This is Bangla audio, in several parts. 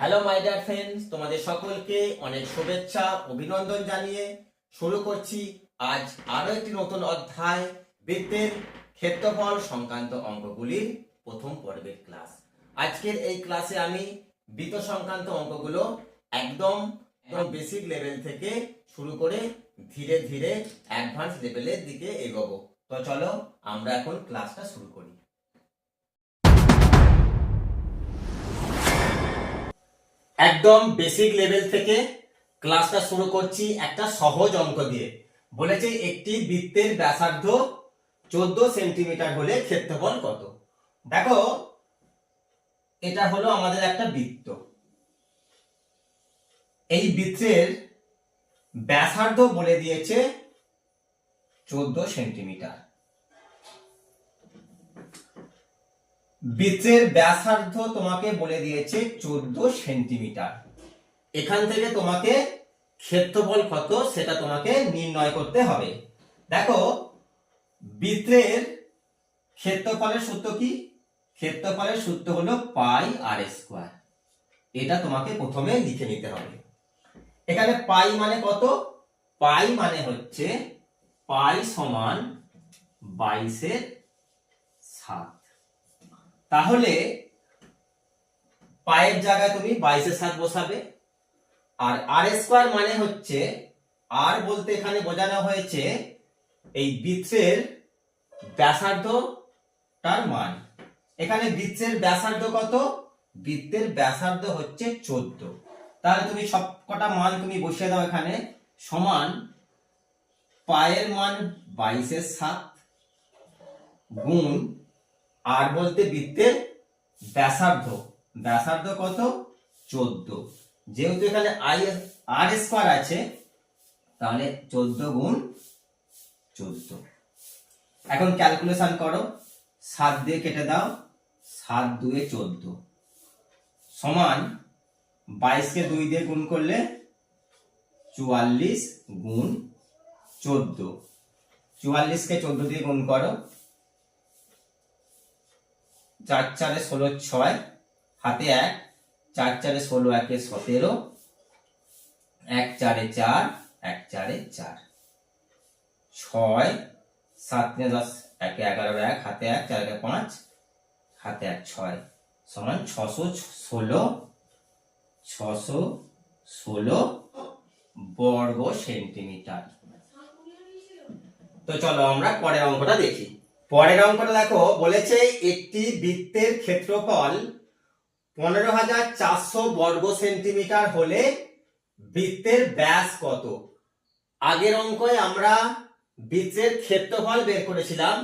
হ্যালো মাই ডিয়ার ফ্রেন্ডস তোমাদের সকলকে অনেক শুভেচ্ছা, অভিনন্দন জানিয়ে শুরু করছি আজ আরও একটি নতুন অধ্যায় বৃত্তের ক্ষেত্রফল সংক্রান্ত অঙ্কগুলির প্রথম পর্বের ক্লাস আজকের এই ক্লাসে আমি বৃত্ত সংক্রান্ত অঙ্কগুলো একদম বেসিক লেভেল থেকে শুরু করে ধীরে ধীরে অ্যাডভান্স লেভেলের দিকে এগোবো। তো চলো আমরা এখন ক্লাসটা শুরু করি। একদম বেসিক লেভেল থেকে ক্লাসটা শুরু করছি একটা সহজ অঙ্ক দিয়ে। বলেছে একটি বৃত্তের ব্যাসার্ধ চোদ্দ সেন্টিমিটার হলে ক্ষেত্রফল কত? দেখো, এটা হলো আমাদের একটা বৃত্ত। এই বৃত্তের ব্যাসার্ধ বলে দিয়েছে চোদ্দ সেন্টিমিটার। বৃত্তের ব্যাসার্ধ তোমাকে বলে দিয়েছে চোদ্দ সেন্টিমিটার। এখান থেকে তোমাকে ক্ষেত্রফল কত সেটা তোমাকে নির্ণয় করতে হবে। দেখো বৃত্তের ক্ষেত্রফলের সূত্র কি? ক্ষেত্রফলের সূত্র হলো পাই আর স্কোয়ার। এটা তোমাকে প্রথমে লিখে নিতে হবে। এখানে পাই মানে কত? পাই মানে হচ্ছে পাই সমান বাইশের সাত। তাহলে পায়ের জায়গায় তুমি বাইশের সাত বসাবে। আর আর স্কোয়ার মানে হচ্ছে, আর বলতে এখানে বোঝানো হয়েছে এই বৃত্তের ব্যাসার্ধটার মান। এখানে বৃত্তের ব্যাসার্ধ কত? বৃত্তের ব্যাসার্ধ হচ্ছে চোদ্দ। তাহলে তুমি সব কটা মান তুমি বসিয়ে দাও এখানে, সমান পায়ের মান বাইশের সাত গুণ আর বলতে বৃত্তের ব্যাসার্ধ। ব্যাসার্ধ কত? চোদ্দ। যেহেতু এখানে আই আর স্কোয়ার আছে, তাহলে চোদ্দ গুণ চোদ্দ। এখন ক্যালকুলেশন করো। সাত দিয়ে কেটে দাও। সাত দুয়ে চোদ্দ। সমান বাইশকে দুই দিয়ে গুণ করলে চুয়াল্লিশ গুণ চোদ্দ। চুয়াল্লিশকে চোদ্দ দিয়ে গুণ করো। চার চারে ষোলো ছয়, হাতে এক, চার চারে ষোলো একে সতেরো, এক চারে চার, এক চারে চার। ছয়, সাত তিনে দশ, একে এগারো এক, হাতে এক, চার একে পাঁচ, হাতে এক ছয়। সমান ছশো ষোলো ছশো ষোলো বর্গ সেন্টিমিটার। তো চলো আমরা পরের অঙ্কটা দেখি। পরের অঙ্কটা দেখো, বলেছে একটি বৃত্তের ক্ষেত্রফল পনেরো হাজার চারশো বর্গ সেন্টিমিটার হলে বৃত্তের ব্যাস কত? আগের অঙ্কয় আমরা বৃত্তের ক্ষেত্রফল বের করেছিলাম,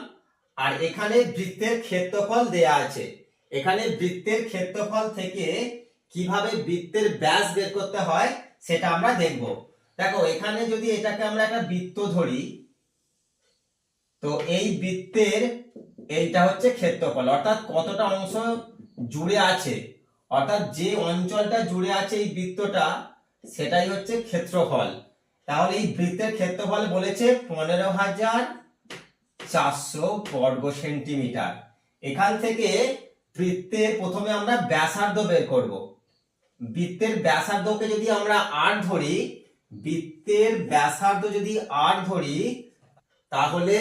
আর এখানে বৃত্তের ক্ষেত্রফল দেয়া আছে। এখানে বৃত্তের ক্ষেত্রফল থেকে কীভাবে বৃত্তের ব্যাস বের করতে হয়, সেটা আমরা দেখব। দেখো, এখানে যদি এটাকে আমরা একটা বৃত্ত ধরি তো এই বৃত্তের এইটা হচ্ছে ক্ষেত্রফল। অর্থাৎ কতটা অংশ জুড়ে আছে? অর্থাৎ যে অঞ্চলটা জুড়ে আছে এই বৃত্তটা, সেটাই হচ্ছে ক্ষেত্রফল। তাহলে এই বৃত্তের ক্ষেত্রফল বলেছে পনেরো হাজার চারশো বর্গ সেন্টিমিটার। এখান থেকে বৃত্তের প্রথমে আমরা ব্যাসার্ধ বের করব। বৃত্তের ব্যাসার্ধকে যদি আমরা আর ধরি, বৃত্তের ব্যাসার্ধ যদি আর ধরি, তাহলে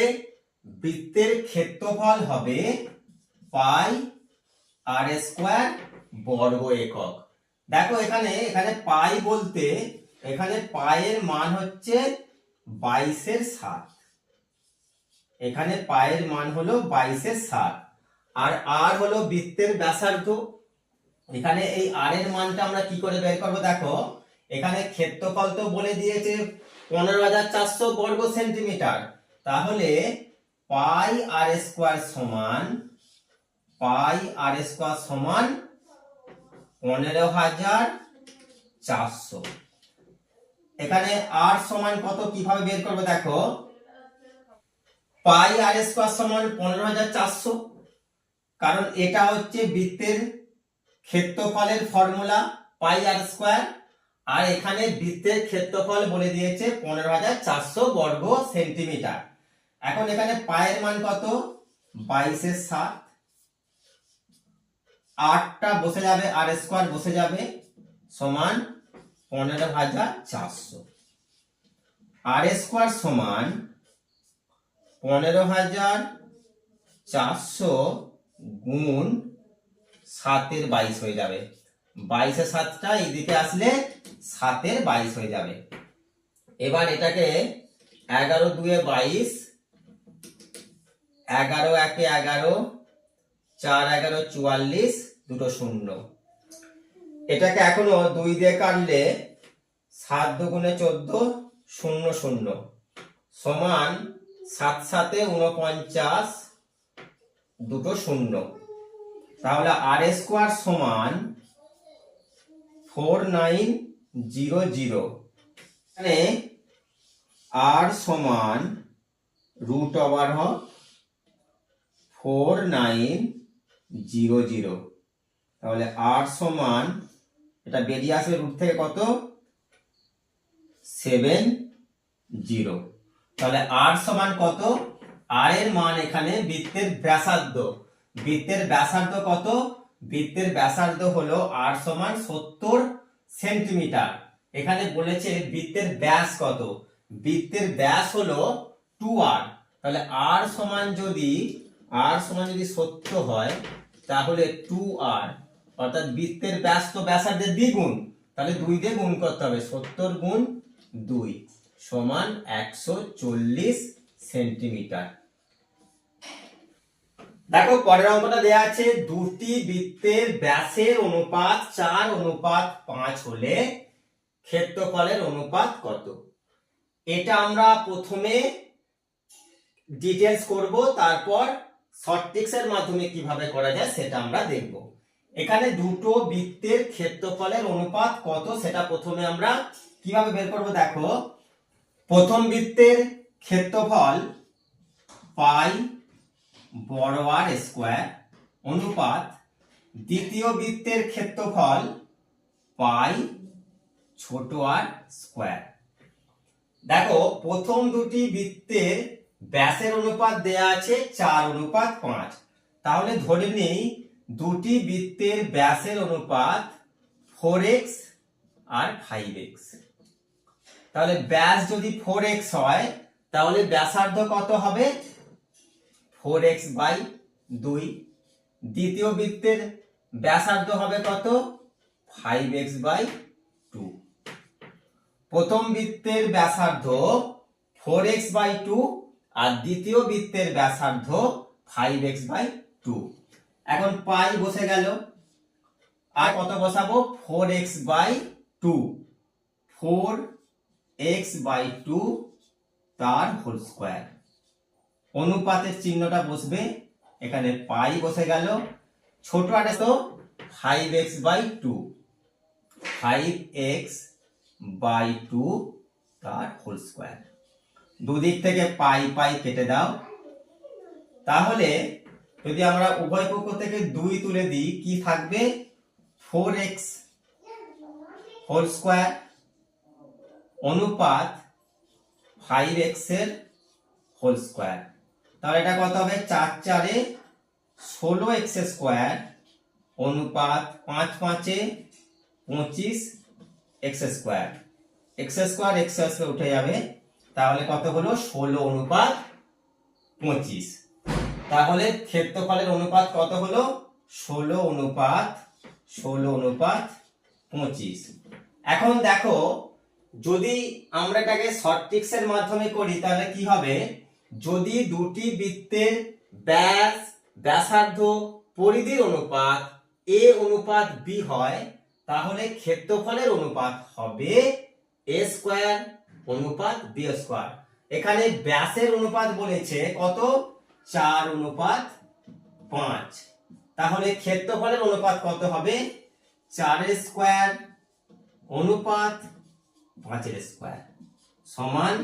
বৃত্তের ক্ষেত্রফল হবে পাই আর স্কোয়ার বর্গ একক। দেখো এখানে এখানে পাই বলতে, এখানে পায়ের মান হচ্ছে বাইশের সাত। এখানে পায়ের মান হলো বাইশের সাত। আর আর হলো বৃত্তের ব্যাসার্ধ। এখানে এই আর এর মানটা আমরা কি করে বের করব? দেখো, এখানে ক্ষেত্রফল তো বলে দিয়েছে পনেরো হাজার চারশো বর্গ সেন্টিমিটার। তাহলে পাই আর স্কোয়ার সমান, পাই আর স্কোয়ার সমান পনেরো হাজার চারশো। এখানে আর সমান কত কীভাবে বের করবে দেখো? পাই আর স্কোয়ার সমান পনেরো হাজার চারশো। কারণ এটা হচ্ছে বৃত্তের ক্ষেত্রফলের ফর্মুলা পাই আর স্কোয়ার। আর এখানে বৃত্তের ক্ষেত্রফল বলে দিয়েছে পনেরো হাজার চারশো বর্গ সেন্টিমিটার। এখন এখানে পায়ের মান কত? বাইশের সাত। আটটা বসে যাবে, আর স্কোয়ার বসে যাবে সমান পনেরো হাজার চারশো। আর স্কোয়ার সমান পনেরো হাজার চারশো গুণ সাতের বাইশ হয়ে যাবে। বাইশের সাতটা এইদিকে আসলে সাতের বাইশ হয়ে যাবে। এবার এটাকে এগারো দুয়ে বাইশ এগারো একে এগারো, চার এগারো চুয়াল্লিশ, দুটো শূন্য। এটাকে এখনও দুই দিয়ে কাটলে সাত দুগুণে চোদ্দ, শূন্য শূন্য। সমান সাত সাতে উনপঞ্চাশ দুটো শূন্য। তাহলে আর স্কোয়ার সমান ফোর নাইন জিরো জিরো। এখানে আর সমান রুট ওভার হ ফোর নাইন জিরো জিরো। তাহলে আর সমান, এটা বেরিয়ে আসবে রুট থেকে কত? Seven zero. তাহলে আর সমান কত? আর এর মান এখানে বৃত্তের ব্যাসার্ধ। বৃত্তের ব্যাসার্ধ কত? বৃত্তের ব্যাসার্ধ হলো আর সমান সত্তর সেন্টিমিটার। এখানে বলেছে বৃত্তের ব্যাস কত? বৃত্তের ব্যাস হলো টু আর তাহলে আর সমান যদি আর সমান যদি সত্য হয়, তাহলে টু আর অর্থাৎ বৃত্তের ব্যাস তো ব্যাসার্ধের দ্বিগুণ, তাহলে দুই দিয়ে গুণ করতে হবে, সত্তর গুণ দুই সমান একশো চল্লিশ সেন্টিমিটার। দেখো, পরের অঙ্কটা দেয়া আছে, দুটি বৃত্তের ব্যাসের অনুপাত চার, অনুপাত পাঁচ হলে ক্ষেত্রফলের অনুপাত কত? এটা আমরা প্রথমে ডিটেলস করব, তারপর শর্টটিক্স এর মাধ্যমে কীভাবে করা যায় সেটা আমরা দেখব। এখানে দুটো বৃত্তের ক্ষেত্রফলের অনুপাত কত সেটা প্রথমে আমরা কীভাবে বের করব দেখো। প্রথম বৃত্তের ক্ষেত্রফল পাই বড় আর স্কোয়ার অনুপাত দ্বিতীয় বৃত্তের ক্ষেত্রফল পাই ছোট আর স্কোয়ার। দেখো, প্রথম দুটি বৃত্তের ব্যাসের অনুপাত দেয়া আছে চার অনুপাত পাঁচ। তাহলে ধরে নেই, দুটি বৃত্তের ব্যাসের অনুপাত ফোর এক্স আর ফাইভ এক্স তাহলে ব্যাস যদি ফোর এক্স হয়, তাহলে ব্যাসার্ধ কত হবে? ফোর এক্স বাই দুই। দ্বিতীয় বৃত্তের ব্যাসার্ধ হবে কত? ফাইভ এক্স বাই টু প্রথম বৃত্তের ব্যাসার্ধ ফোর এক্স বাই টু আর দ্বিতীয় বৃত্তের ব্যাসার্ধ ফাইভ এক্স বাই টু এখন পাই বসে গেল। আর কত বসাবো? Four x by two four x by two তার হোল স্কোয়ার অনুপাতের চিহ্নটা বসবে। এখানে পাই বসে গেল। ছোট আটে তো five x by two five x by two তার হোল স্কোয়ার দুদিক থেকে পাই পাই কেটে দাও। তাহলে যদি আমরা উভয় পক্ষ থেকে দুই তুলে দিই, কি থাকবে? ফোর এক্স হোল স্কোয়ার অনুপাত ফাইভ এক্সের হোল স্কোয়ার। তাহলে এটা কত হবে? চার চারে ষোলো এক্স স্কোয়ার অনুপাত পাঁচ পাঁচে পঁচিশ x square. X square x উঠে যাবে তাহলে কত হলো? ষোলো অনুপাত পঁচিশ। তাহলে ক্ষেত্রফলের অনুপাত কত হলো? ষোলো অনুপাত ষোলো অনুপাত পঁচিশ। এখন দেখো, যদি আমরা এটাকে এর মাধ্যমে করি, তাহলে কি হবে? যদি দুটি বৃত্তের ব্যাস, ব্যাসার্ধ পরিধির অনুপাত এ অনুপাত বি হয়, তাহলে ক্ষেত্রফলের অনুপাত হবে এ স্কোয়ার অনুপাত বি স্কোয়ার এখানে ব্যাসের অনুপাত বলেছে কত? চার অনুপাত পাঁচ। তাহলে ক্ষেত্রফলের অনুপাত কত হবে? চারের স্কোয়ার অনুপাত পাঁচের স্কোয়ার সমান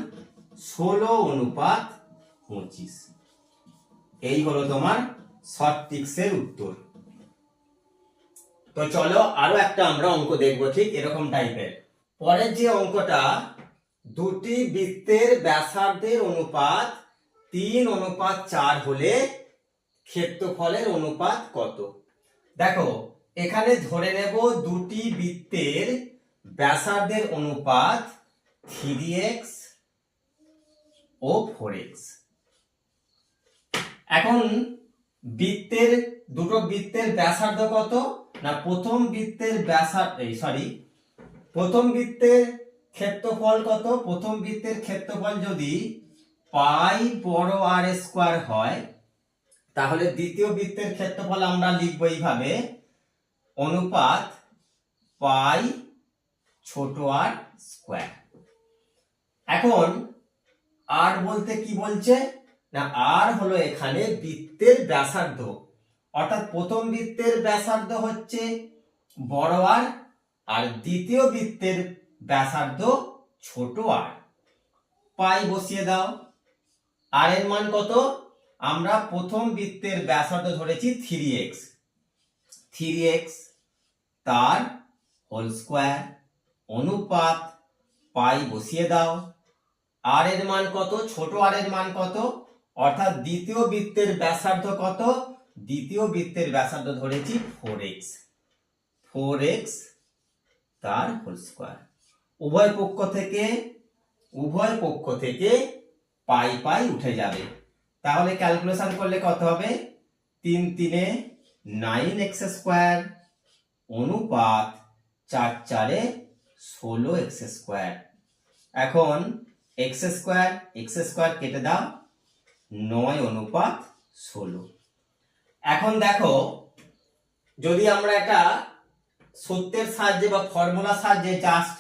ষোলো অনুপাত পঁচিশ। এই হলো তোমার শর্টটিক্সের উত্তর। তো চলো আরও একটা আমরা অঙ্ক দেখব, ঠিক এরকম টাইপের পরের যে অঙ্কটা দুটি বৃত্তের ব্যাসার্ধের অনুপাত তিন অনুপাত চার হলে ক্ষেত্রফলের অনুপাত কত? দেখো, এখানে ধরে নেব দুটি বৃত্তের ব্যাসার্ধের অনুপাত থ্রি এক্স ও ফোর এক্স। এখন বৃত্তের, দুটো বৃত্তের ব্যাসার্ধ কত? না, প্রথম বৃত্তের ব্যাসার্ধ সরি প্রথম বৃত্তের ক্ষেত্রফল কত? প্রথম বৃত্তের ক্ষেত্রফল যদি পাই বড় আর স্কোয়ার হয়, তাহলে দ্বিতীয় বৃত্তের ক্ষেত্রফল আমরা লিখব এইভাবে, অনুপাত পাই ছোট আর স্কোয়ার। এখন আর বলতে কি বলছে? না আর হলো এখানে বৃত্তের ব্যাসার্ধ। অর্থাৎ প্রথম বৃত্তের ব্যাসার্ধ হচ্ছে বড় আর আর দ্বিতীয় বৃত্তের ব্যাসার্ধ ছোট আর পাই বসিয়ে দাও। আর এর মান কত? আমরা প্রথম বৃত্তের ব্যাসার্ধ ধরেছি থ্রি এক্স থ্রি এক্স তার হোল স্কোয়ার অনুপাত পাই বসিয়ে দাও। আর এর মান কত? ছোট আর এর মান কত? অর্থাৎ দ্বিতীয় বৃত্তের ব্যাসার্ধ কত? দ্বিতীয় বৃত্তের ব্যাসার্ধ ধরেছি ফোর এক্স ফোর এক্স তার হোল স্কোয়ার উভয় পক্ষ থেকে, উভয় পক্ষ থেকে পাই পাই উঠে যাবে। তাহলে ক্যালকুলেশন করলে কত হবে? তিন তিনে নাইন এক্স স্কোয়ার অনুপাত চার চারে ষোলো এক্স স্কোয়ার এখন এক্স স্কোয়ার এক্স স্কোয়ার কেটে দাও, নয় অনুপাত ষোলো। এখন দেখো, যদি আমরা এটা সত্যের সাহায্যে বা ফর্মুলার সাহায্যে জাস্ট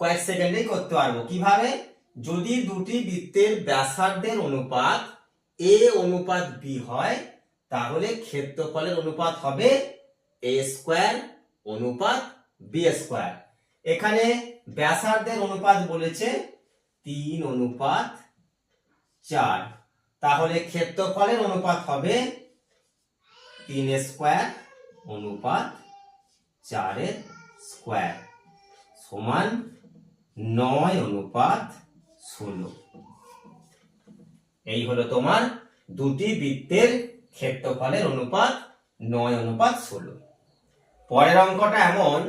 কয়েক সেকেন্ডেই করতে পারব। কীভাবে? যদি দুটি বৃত্তের ব্যাসার্ধের অনুপাত এ অনুপাত বি হয়, তাহলে ক্ষেত্রফলের অনুপাত হবে এ স্কোয়ার অনুপাত বি স্কোয়ার এখানে ব্যাসার্ধের অনুপাত বলেছে তিন অনুপাত চার। তাহলে ক্ষেত্রফলের অনুপাত হবে তিন স্কোয়ার অনুপাত চারের স্কোয়ার সমান নয় অনুপাত ষোলো। এই হলো তোমার দুটি বৃত্তের ক্ষেত্রফলের অনুপাত, নয় অনুপাত ষোলো। পরের অঙ্কটা এমন,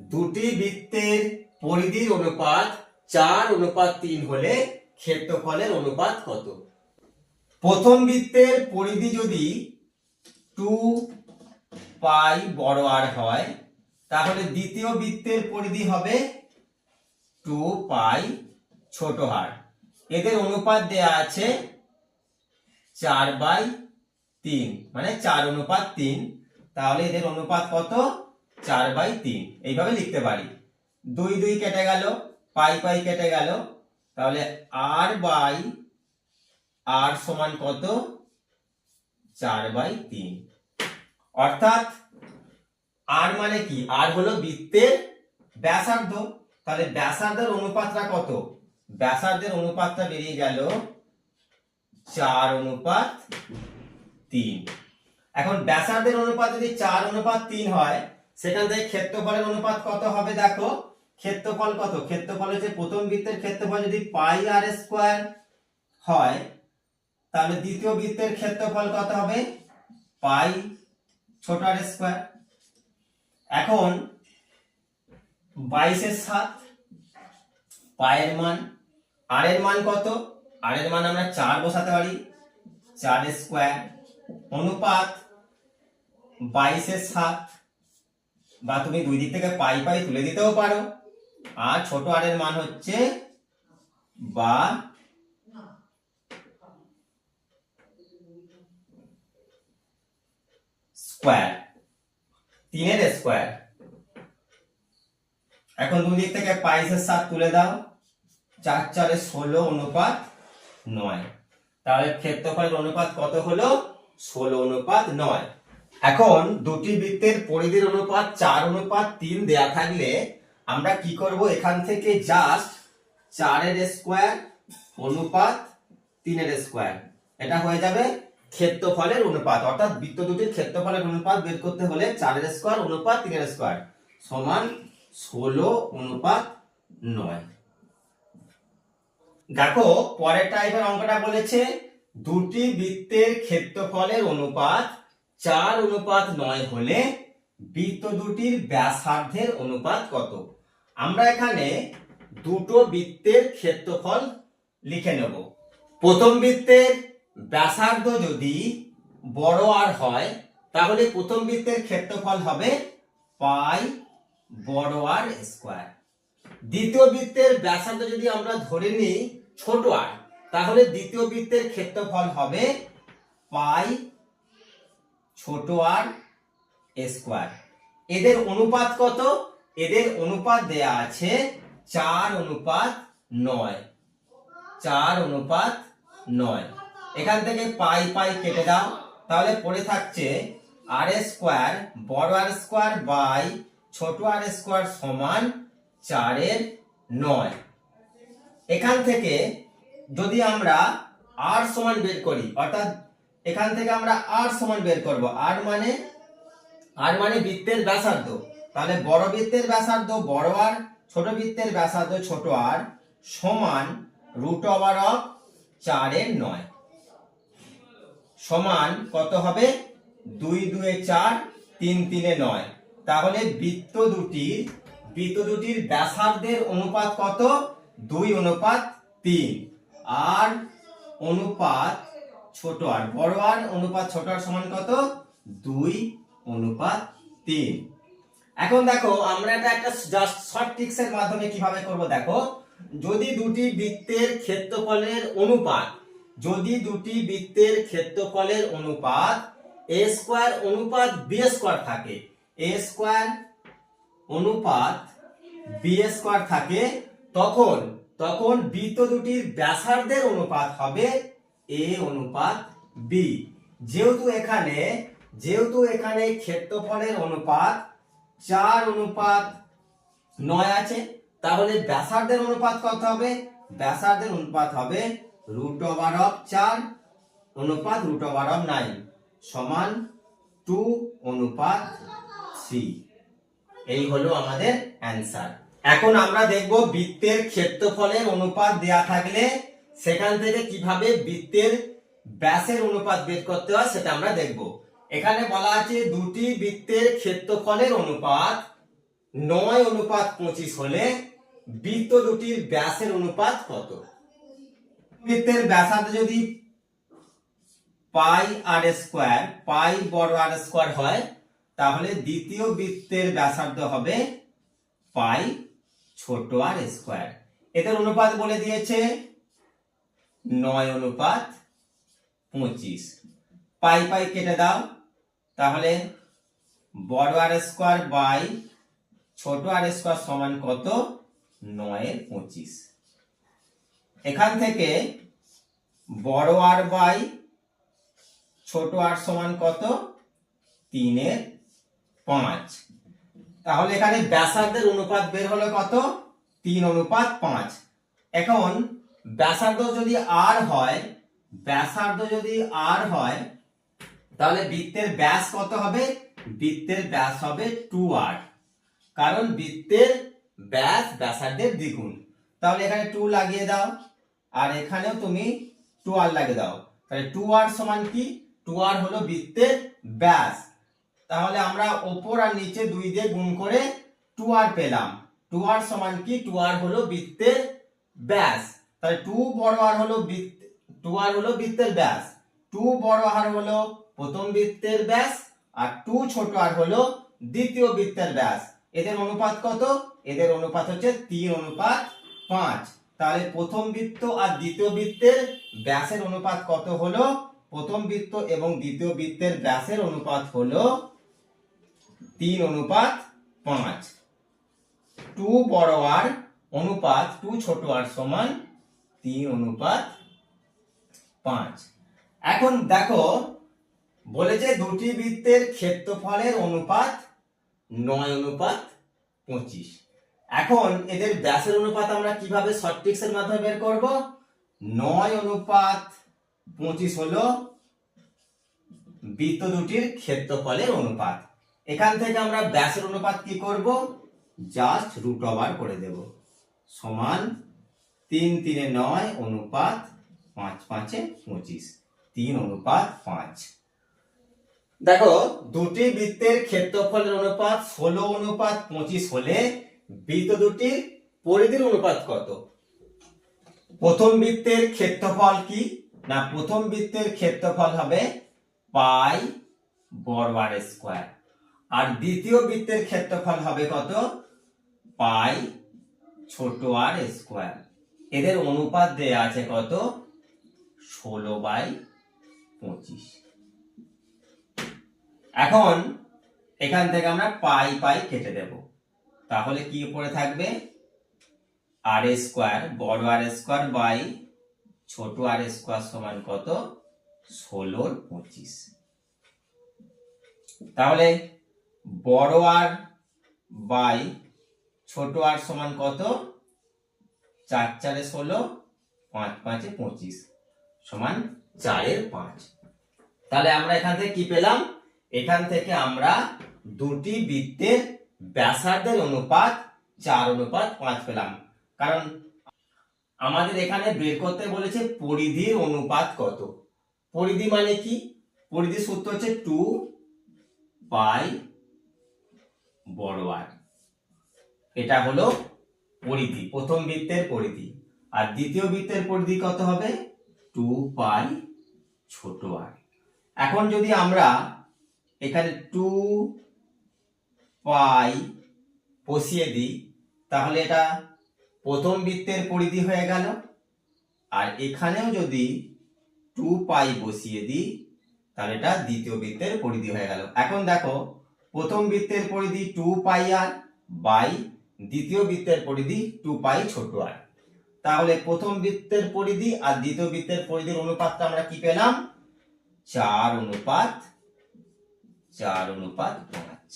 দুটি বৃত্তের পরিধির অনুপাত চার অনুপাত তিন হলে ক্ষেত্রফলের অনুপাত কত? প্রথম বৃত্তের পরিধি যদি টু পাই বড় আর হয়, তাহলে দ্বিতীয় বৃত্তের পরিধি হবে টু পাই ছোট হার। এদের অনুপাত দেয়া আছে চার বাই তিন। মানে চার অনুপাত তিন। তাহলে এদের অনুপাত কত? চার বাই তিন। এইভাবে লিখতে পারি। দুই দুই কেটে গেল, পাই পাই কেটে গেল। তাহলে আর বাই আর সমান কত? চার বাই তিন। অর্থাৎ আর মানে কি? আর হলো বৃত্তের ব্যাসার্ধ। তাহলে ব্যাসার্ধের অনুপাতটা কত? ব্যাসার্ধের অনুপাতটা বেরিয়ে গেল চার অনুপাত তিন। এখন ব্যাসার্ধের অনুপাত যদি চার অনুপাত তিন হয়, সেখান থেকে ক্ষেত্রফলের অনুপাত কত হবে দেখো? ক্ষেত্রফল কত? ক্ষেত্রফল হচ্ছে প্রথম বৃত্তের ক্ষেত্রফল যদি পাই আর স্কোয়ার হয়, তাহলে দ্বিতীয় বৃত্তের ক্ষেত্রফল কত হবে? পাই ছোট আর স্কোয়ার। এখন বাইশের সাত, পায়ের মান আর এর মান কত? আর মান আমরা চার বসাতে পারি। চার স্কোয়ার। অনুপাত বাইশের সাত, বা তুমি দুই দিক থেকে পাই পাই তুলে দিতেও পারো। আর ছোট আর মান হচ্ছে বা স্কোয়ার। তিনের স্কোয়ার। এখন দুই দিক থেকে বাইশের সাত তুলে দাও। চার চারে ষোলো অনুপাত নয়। তাহলে ক্ষেত্রফলের অনুপাত কত হলো? ষোলো অনুপাত নয়। এখন দুটি বৃত্তের পরিধির অনুপাত, চার অনুপাত, তিন দেয়া থাকলে আমরা কি করব? এখান থেকে জাস্ট চারের স্কোয়ার অনুপাত তিনের স্কোয়ার এটা হয়ে যাবে ক্ষেত্রফলের অনুপাত। অর্থাৎ বৃত্ত দুটির ক্ষেত্রফলের অনুপাত বের করতে হলে চারের স্কোয়ার অনুপাত তিনের স্কোয়ার সমান ষোলো অনুপাত নয়। দেখো, পরেরটা এবার অঙ্কটা বলেছে, দুটি বৃত্তের ক্ষেত্রফলের অনুপাত চার অনুপাত নয় হলে বৃত্ত দুটির ব্যাসার্ধের অনুপাত কত? আমরা এখানে দুটো বৃত্তের ক্ষেত্রফল লিখে নেব। প্রথম বৃত্তের ব্যাসার্ধ যদি বড় আর হয়, তাহলে প্রথম বৃত্তের ক্ষেত্রফল হবে পাই বড় আর স্কোয়ার দ্বিতীয় বৃত্তের ব্যাসার্ধ যদি আমরা ধরে নিই, ছোট আর তাহলে দ্বিতীয় বৃত্তের ক্ষেত্রফল হবে পাই ছোট আর স্কোয়ার এদের অনুপাত কত? এদের অনুপাত দেয়া আছে চার অনুপাত নয়। চার অনুপাত নয়। এখান থেকে পাই পাই কেটে দাও। তাহলে পড়ে থাকছে আর স্কোয়ার বড় আর স্কোয়ার বাই ছোট আর স্কোয়ার সমান চারের নয়। এখান থেকে যদি আমরা আর সমান বের করি, অর্থাৎ এখান থেকে আমরা আর সমান বের করব আর মানে আর মানে বৃত্তের ব্যাসার্ধ। তাহলে বড় বৃত্তের ব্যাসার্ধ, বড় আর ছোট বৃত্তের ব্যাসার্ধ, ছোট আর সমান রুট ওভার অফ চারের নয়। সমান কত হবে? দুই দুয়ে চার, তিন তিনে নয়। তাহলে বৃত্ত দুটির বৃত্ত দুটির ব্যাসার্ধের অনুপাত কত? দুই অনুপাত তিন। আর অনুপাত ছোট আর বড় আর অনুপাত ছোট আর সমান কত? দুই অনুপাত তিন। এখন দেখো, আমরা এটা একটা জাস্ট শর্ট ট্রিক্স এর মাধ্যমে কীভাবে করব দেখো। যদি দুটি বৃত্তের ক্ষেত্রফলের অনুপাত, যদি দুটি বৃত্তের ক্ষেত্রফলের অনুপাত এ স্কোয়ার অনুপাত বি স্কোয়ার থাকে এ স্কোয়ার অনুপাত বি স্কোয়ার থাকে, তখন তখন বৃত্ত দুটির ব্যাসার্ধের অনুপাত হবে এ অনুপাত বি যেহেতু এখানে যেহেতু এখানে ক্ষেত্রফলের অনুপাত চার অনুপাত নয় আছে, তাহলে ব্যাসার্ধের অনুপাত কত হবে? ব্যাসার্ধের অনুপাত হবে রুট ওভার অফ চার অনুপাত রুট ওভার অফ নাইন সমান টু অনুপাত থ্রি এই হলো আমাদের অ্যান্সার। এখন আমরা দেখব বৃত্তের ক্ষেত্রফলের অনুপাত দেয়া থাকলে সেখান থেকে কীভাবে বৃত্তের ব্যাসের অনুপাত বের করতে হয় সেটা আমরা দেখব। এখানে বলা আছে দুটি বৃত্তের ক্ষেত্রফলের অনুপাত নয় অনুপাত পঁচিশ হলে বৃত্ত দুটির ব্যাসের অনুপাত কত? বৃত্তের ব্যাসার্ধ যদি পাই আর স্কোয়ার, পাই বড় আর স্কোয়ার হয় তাহলে দ্বিতীয় বৃত্তের ব্যাসার্ধ হবে পাই ছোট আর স্কোয়ার। এদের অনুপাত বলে দিয়েছে নয় অনুপাত পঁচিশ। পাই পাই কেটে দাও, তাহলে বড় আর স্কোয়ার বাই ছোট আর স্কোয়ার সমান কত? নয়ের পঁচিশ। এখান থেকে বড় আর বাই ছোট আর সমান কত? তিনের পাঁচ। তাহলে এখানে ব্যাসার্ধের অনুপাত বের হলো কত? তিন অনুপাত পাঁচ। এখন ব্যাসার্ধ যদি আর হয়, ব্যাসার্ধ যদি আর হয়, তাহলে বৃত্তের ব্যাস কত হবে? বৃত্তের ব্যাস হবে টু আর কারণ বৃত্তের ব্যাস ব্যাসার্ধের দ্বিগুণ। তাহলে এখানে টু লাগিয়ে দাও। আর এখানেও তুমি টু আর লাগিয়ে দাও। তাহলে টু আর সমান কি? টু আর হলো বৃত্তের ব্যাস। তাহলে আমরা ওপর আর নিচে দুই দিয়ে গুণ করে টু আর পেলাম। টু আর সমান কি? টু আর হলো বৃত্তের ব্যাস। তাহলে টু বড় আর হলো বৃত্ত টু আর হলো বৃত্তের ব্যাস। টু বড় আর হলো প্রথম বৃত্তের ব্যাস আর টু ছোট আর হলো দ্বিতীয় বৃত্তের ব্যাস। এদের অনুপাত কত? এদের অনুপাত হচ্ছে তিন অনুপাত পাঁচ। তাহলে প্রথম বৃত্ত আর দ্বিতীয় বৃত্তের ব্যাসের অনুপাত কত হলো? প্রথম বৃত্ত এবং দ্বিতীয় বৃত্তের ব্যাসের অনুপাত হলো তিন অনুপাত পাঁচ। টু বড় আর অনুপাত টু ছোট আর সমান তিন অনুপাত পাঁচ। এখন দেখো বলেছে দুটি বৃত্তের ক্ষেত্রফলের অনুপাত নয় অনুপাত পঁচিশ। এখন এদের ব্যাসের অনুপাত আমরা কীভাবে শর্টট্রিক্সের মাধ্যমে বের করব? নয় অনুপাত পঁচিশ হলো বৃত্ত দুটির ক্ষেত্রফলের অনুপাত। এখান থেকে আমরা ব্যাসের অনুপাত কি করব? জাস্ট রুট ওভার করে দেব। সমান তিন তিনে নয় অনুপাত পাঁচ পাঁচে পঁচিশ। তিন অনুপাত পাঁচ। দেখো, দুটি বৃত্তের ক্ষেত্রফলের অনুপাত ষোলো অনুপাত পঁচিশ হলে বৃত্ত দুটির পরিধির অনুপাত কত? প্রথম বৃত্তের ক্ষেত্রফল কি? না, প্রথম বৃত্তের ক্ষেত্রফল হবে পাই বড় আর স্কোয়ার। আর দ্বিতীয় বৃত্তের ক্ষেত্রফল হবে কত? পাই ছোট আর স্কোয়ার এদের অনুপাত দেয়া আছে কত? ষোলো বাই পঁচিশ। এখন এখান থেকে আমরা পাই পাই কেটে দেব। তাহলে কি উপরে থাকবে? আর স্কোয়ার বড় আর স্কোয়ার বাই ছোট আর স্কোয়ার সমান কত? ষোলোর পঁচিশ। তাহলে বড় আর বাই ছোট আর সমান কত? চার চারে ষোলো, পাঁচ পাঁচে পঁচিশ, সমান চারের পাঁচ। তাহলে আমরা এখান থেকে কি পেলাম? এখান থেকে আমরা দুটি বৃত্তের ব্যাসার্ধের অনুপাত, চার অনুপাত পাঁচ পেলাম। কারণ আমাদের এখানে বের করতে বলেছে পরিধির অনুপাত কত। পরিধি মানে কি? পরিধির সূত্র হচ্ছে টু পাই বড় আর। এটা হলো পরিধি, প্রথম বৃত্তের পরিধি। আর দ্বিতীয় বৃত্তের পরিধি কত হবে? টু পাই ছোট আর। এখন যদি আমরা এখানে টু পাই বসিয়ে দিই, তাহলে এটা প্রথম বৃত্তের পরিধি হয়ে গেল। আর এখানেও যদি টু পাই বসিয়ে দিই, তাহলে এটা দ্বিতীয় বৃত্তের পরিধি হয়ে গেল। এখন দেখো প্রথম বৃত্তের পরিধি টু পাই আর বাই দ্বিতীয় বৃত্তের পরিধি টু পাই ছোট আর তাহলে প্রথম বৃত্তের পরিধি আর দ্বিতীয় বৃত্তের পরিধির অনুপাতটা আমরা কি পেলাম? চার অনুপাত চার অনুপাত পাঁচ।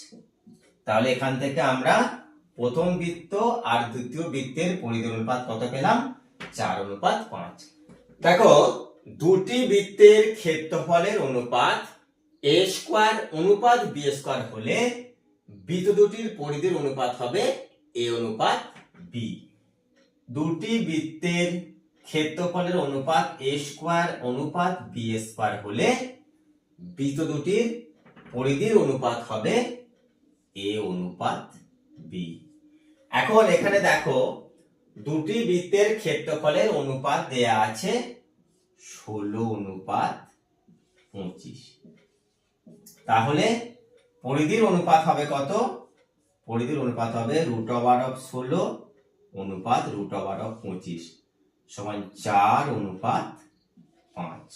তাহলে এখান থেকে আমরা প্রথম বৃত্ত আর দ্বিতীয় বৃত্তের পরিধির অনুপাত কত পেলাম? চার অনুপাত পাঁচ। দেখো, দুটি বৃত্তের ক্ষেত্রফলের অনুপাত এ স্কোয়ার অনুপাত বি স্কোয়ার হলে বৃত্ত দুটির পরিধির অনুপাত হবে এ অনুপাত বি দুটি বৃত্তের ক্ষেত্রফলের অনুপাত এ স্কোয়ার অনুপাত বি স্কোয়ার হলে বৃত্ত দুটির পরিধির অনুপাত হবে এ অনুপাত বি এখন এখানে দেখো, দুটি বৃত্তের ক্ষেত্রফলের অনুপাত দেয়া আছে ষোলো অনুপাত পঁচিশ। তাহলে পরিধির অনুপাত হবে কত? পরিধির অনুপাত হবে রুট ওভার অফ ষোলো অনুপাত রুট ওভার অফ পঁচিশ সমান চার অনুপাত পাঁচ।